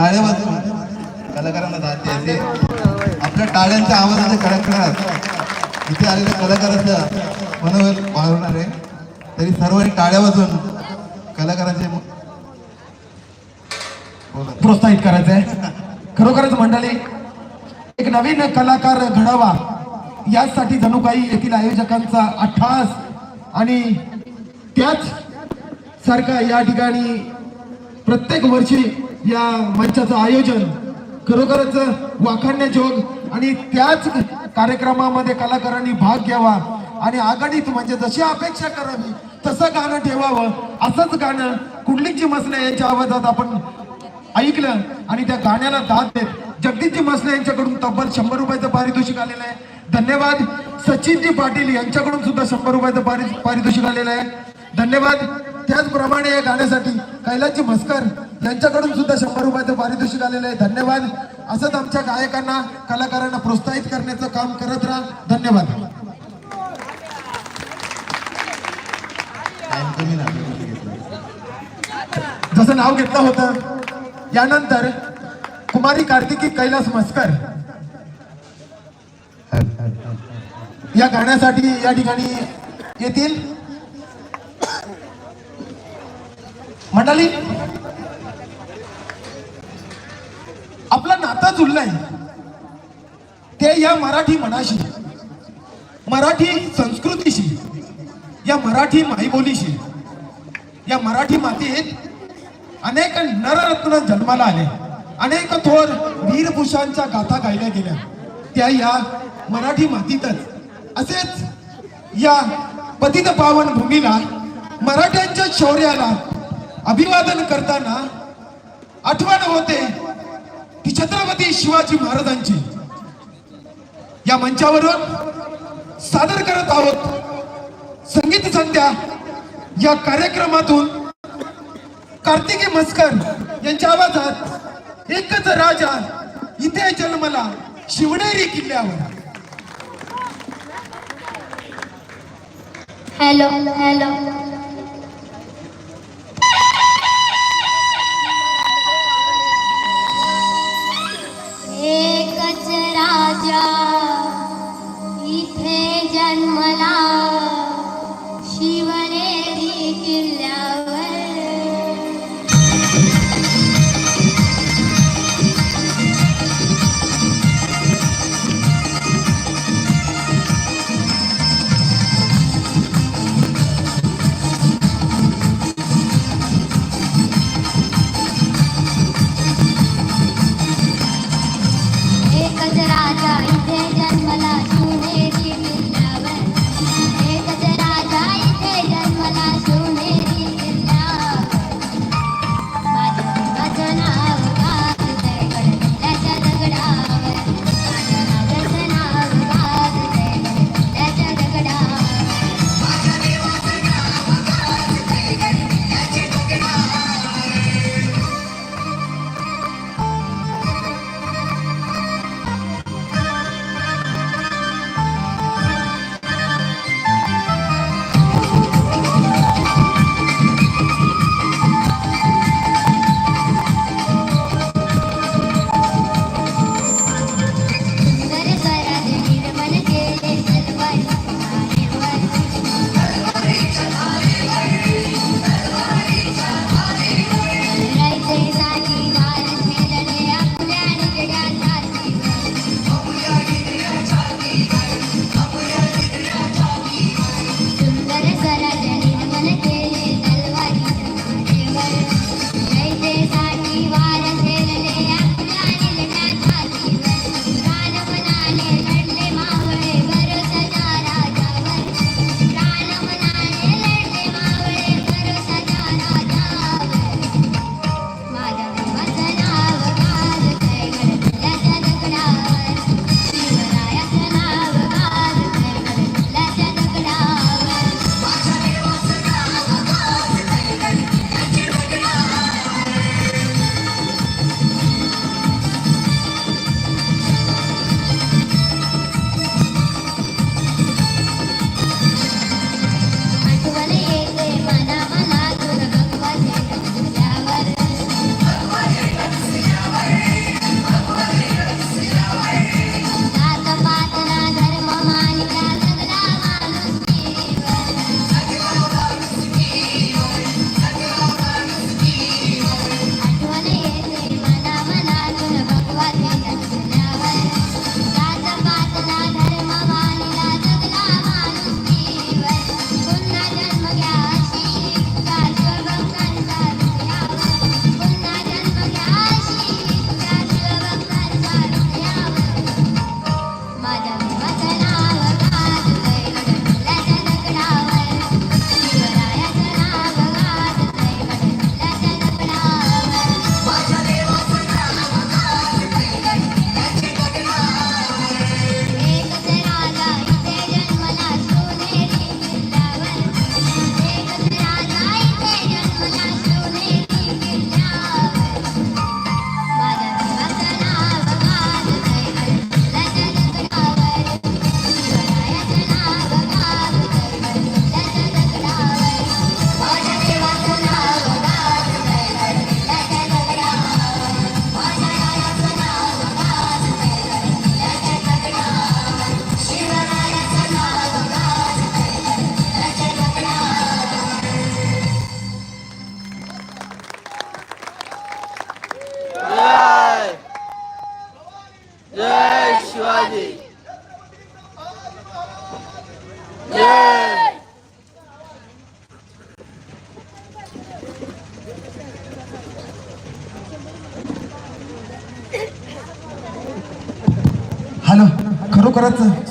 टाळ्या वाजवून कलाकारांना जाते द्यायचे आपल्या टाळ्यांच्या आवाजाचे कडकडाट इथे आलेल्या कलाकाराचं मनोबल वाढवणार आहे. तरी सर्वांनी टाळ्या वाजवून कलाकारांचे म- बोला. प्रोत्साहित करायचंय. खरोखरच मंडळी एक नवीन कलाकार घडावा. यासाठी जणू काही येथील आयोजकांचा अठ्ठास आणि त्याच सारखा या ठिकाणी प्रत्येक वर्षी या मंचाचं आयोजन खरोखरच वाखाणण्याजोग आणि त्याच कार्यक्रमामध्ये कलाकारांनी भाग घ्यावा आणि आघाडीत म्हणजे जशी अपेक्षा करावी तसं गाणं ठेवावं असंच गाणं कुंडलिकजी मसले यांच्या आवाजात आपण ऐकलं आणि त्या गाण्याला दाद देत जगदीशजी मसले यांच्याकडून तब्बल शंभर रुपयाचं पारितोषिक आलेलं आहे. धन्यवाद. सचिनजी पाटील यांच्याकडून सुद्धा शंभर रुपयाचं पारि पारितोषिक आलेलं आहे. धन्यवाद. त्याचप्रमाणे या गाण्यासाठी कैलाची मस्कर यांच्याकडून सुद्धा शंभर रुपयाचं पारितोषिक आलेलं आहे. धन्यवाद. असंच आमच्या गायकांना कलाकारांना प्रोत्साहित करण्याचं काम करत राहा. धन्यवाद. जसं नाव घेतलं होतं यानंतर कुमारी कार्तिकी कैलास मस्कर या गाण्यासाठी या ठिकाणी येतील. म्हणाली आपलं नाता जुळलाय. ते या मराठी मनाशी मराठी संस्कृतीशी या मराठी मायबोलीशी या मराठी मातीत अनेक नररत्न जन्माला आले. अनेक थोर वीरभूषांच्या गाथा गायल्या गेल्या. त्या या मराठी मातीतच. असेच या पतित पावन भूमीला मराठ्यांच्या शौर्याला अभिवादन करताना आठवण होते की छत्रपती शिवाजी महाराजांची. या मंचावरून सादर करत आहोत संगीत संध्या या कार्यक्रमातून कार्तिकी मस्कर यांच्या आवाजात एकच राजा इथे जन्मला शिवनेरी किल्ल्यावर. Hello hello.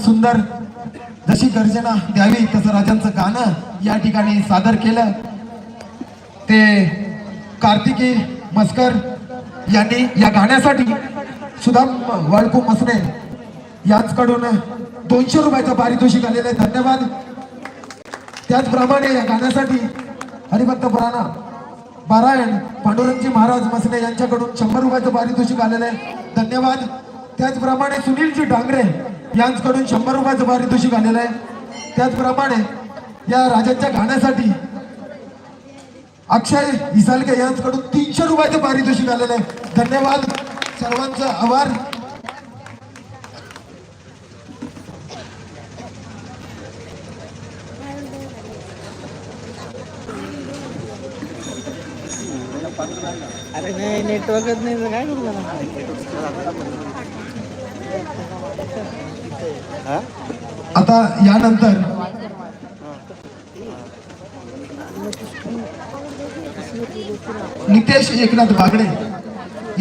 सुंदर जशी गर्जना द्यावी तसं राजांचं गाणं या ठिकाणी सादर केलं. ते कार्तिकी मस्कर यांनी या गाण्यासाठी सुदाम वाळकू मसने याचकडून दोनशे रुपयाचं पारितोषिक आलेलं आहे. धन्यवाद. त्याचप्रमाणे या गाण्यासाठी हरिभक्त पुराणा पारायण पांडुरंगजी महाराज मसने यांच्याकडून शंभर रुपयाचं पारितोषिक आलेलं आहे. धन्यवाद. त्याचप्रमाणे सुनीलजी डांगरे यांच्याकडून शंभर रुपयाचं पारितोषिक आलेलं आहे. त्याचप्रमाणे या राजांच्या गाण्यासाठी अक्षय इसालके यांच्याकडून तीनशे रुपयाचं पारितोषिक आलेलं आहे. धन्यवाद. सर्वांचं आभार. अरे नाही नेटवर्कच नाही तर काय करू आता यानंतर नितेश एकनाथ बागडे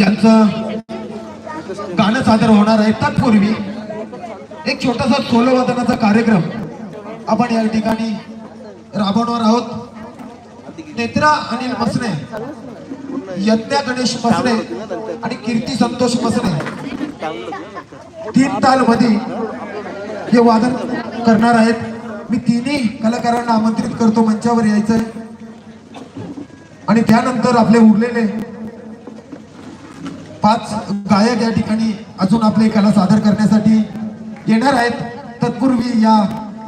यांचं गाणं सादर होणार आहे. तत्पूर्वी एक छोटासा सोलो वादनाचा कार्यक्रम आपण या ठिकाणी राबवणार आहोत. नेत्रा अनिल मसने यज्ञा गणेश मसने आणि कीर्ती संतोष मसने तीन ताल मध्ये हे वादन करणार आहेत. मी तिन्ही कलाकारांना आमंत्रित करतो मंचावर यायचंय. आणि त्यानंतर आपले उरलेले पाच गायक या ठिकाणी अजून आपले कला सादर करण्यासाठी येणार आहेत. तत्पूर्वी या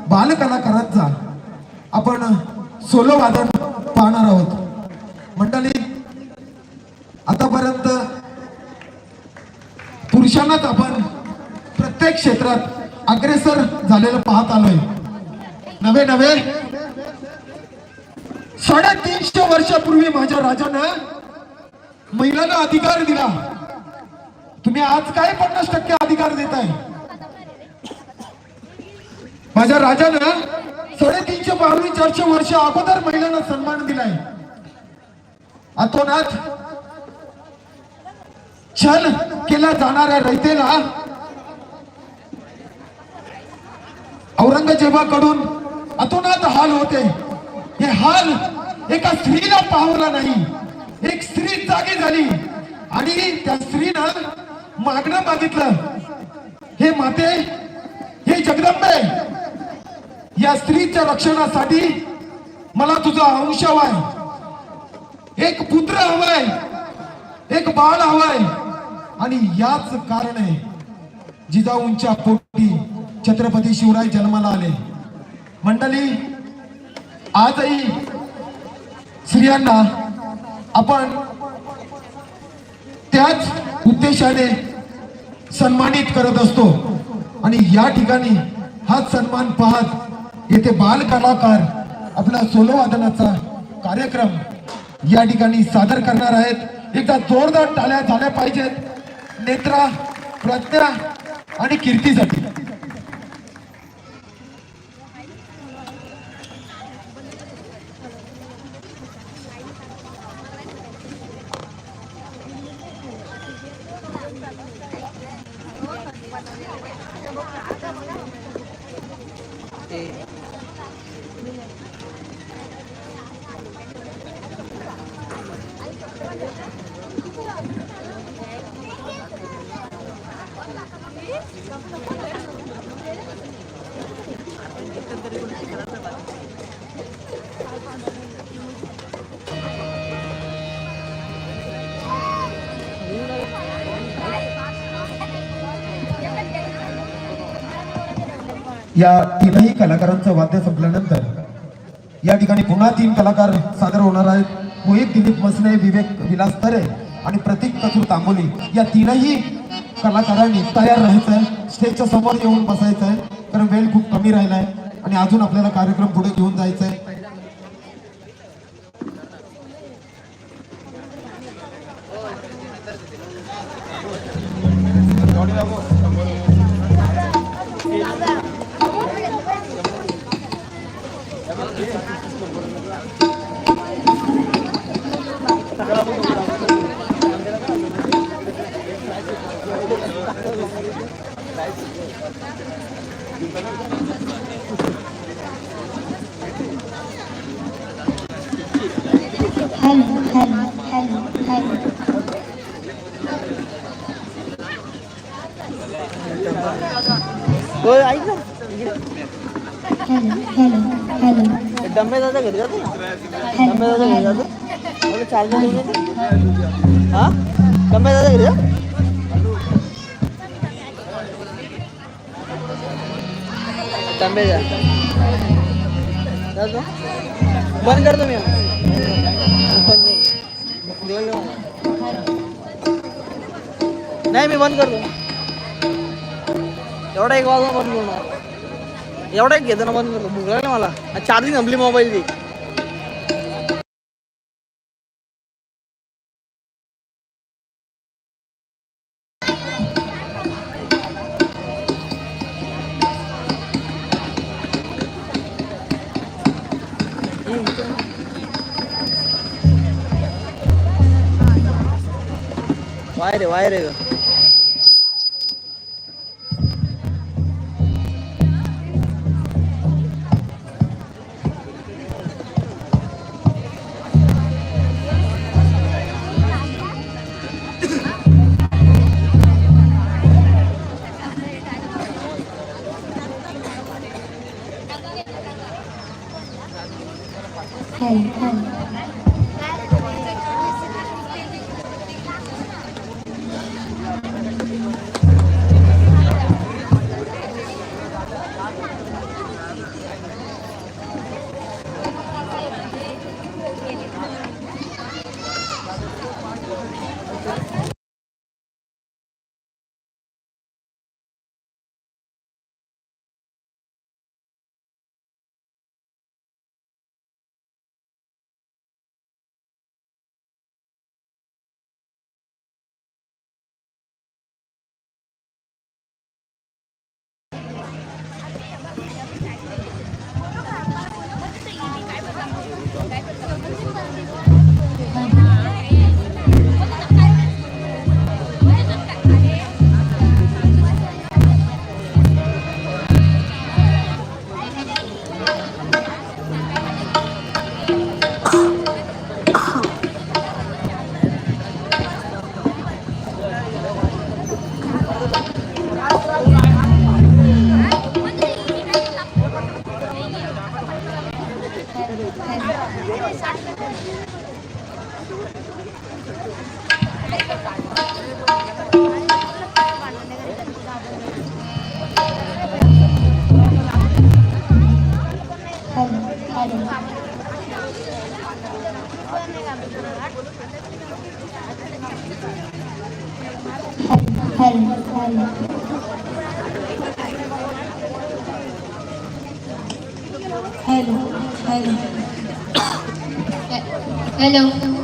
बालकलाकारांचा आपण सोलो वादन पाहणार आहोत. मंडळी आतापर्यंत शिक्षणात आपण प्रत्येक क्षेत्रात अग्रेसर झालेलं पाहत आलोय. नवे नवे साडेतीनशे वर्षापूर्वी माझ्या राजानं महिलांना अधिकार दिला. तुम्ही आज काय पन्नास टक्के अधिकार देताय? माझ्या राजानं साडेतीनशे बावन्न चारशे वर्ष अगोदर महिलांना सन्मान दिलाय. अतोनाथ छल केला जाणाऱ्या रयतेला औरंगजेबाकडून अतोनात हाल होते. हे हाल एका स्त्रीला पाहला नाही. एक स्त्री जागी झाली. आणि त्या स्त्रीनं मागणं मागितलं. हे माते हे जगदंबे या स्त्रीच्या रक्षणासाठी मला तुझा अंश हवाय. एक पुत्र हवाय. एक बाळ हवाय. आणि याच कारण आहे जिजाऊंच्या पोटी छत्रपती शिवराय जन्माला आले. मंडळी आजही स्त्रियांना आपण त्याच उद्देशाने सन्मानित करत असतो. आणि या ठिकाणी हाच सन्मान पाहत येथे बाल कलाकार आपला सोलो वादनाचा कार्यक्रम या ठिकाणी सादर करणार आहेत. एकदा जोरदार टाळ्या झाल्या पाहिजेत. नेत्रा प्रज्ञा आणि कीर्तीसाठी. या तीनही कलाकारांचं वाद्य संपल्यानंतर या ठिकाणी पुन्हा तीन कलाकार सादर होणार आहेत. मोहित दिलीप मसने विवेक विलास तरे आणि प्रतीक कसूर तांबोली. या तीनही कलाकारांनी तयार राहायचं आहे. स्टेजच्या समोर येऊन बसायचं आहे. कारण वेळ खूप कमी राहिला आहे. आणि अजून आपल्याला कार्यक्रम पुढे घेऊन hành hành hành hành कोई आई ना हेलो हेलो हेलो डम्बे दादा घर जाते डम्बे दादा घर जाते बोले चार्जर हां डम्बे दादा घर जाते तांबे जा. जातो. बंद करतो मी बंद नाही मी बंद करतो. एवढा एक वाजता बंद करणार. एवढा एक घेताना बंद करतो. भूक मला. चार्जिंग संपली मोबाईलची वायर आहे वायर आहे गं. हॅलो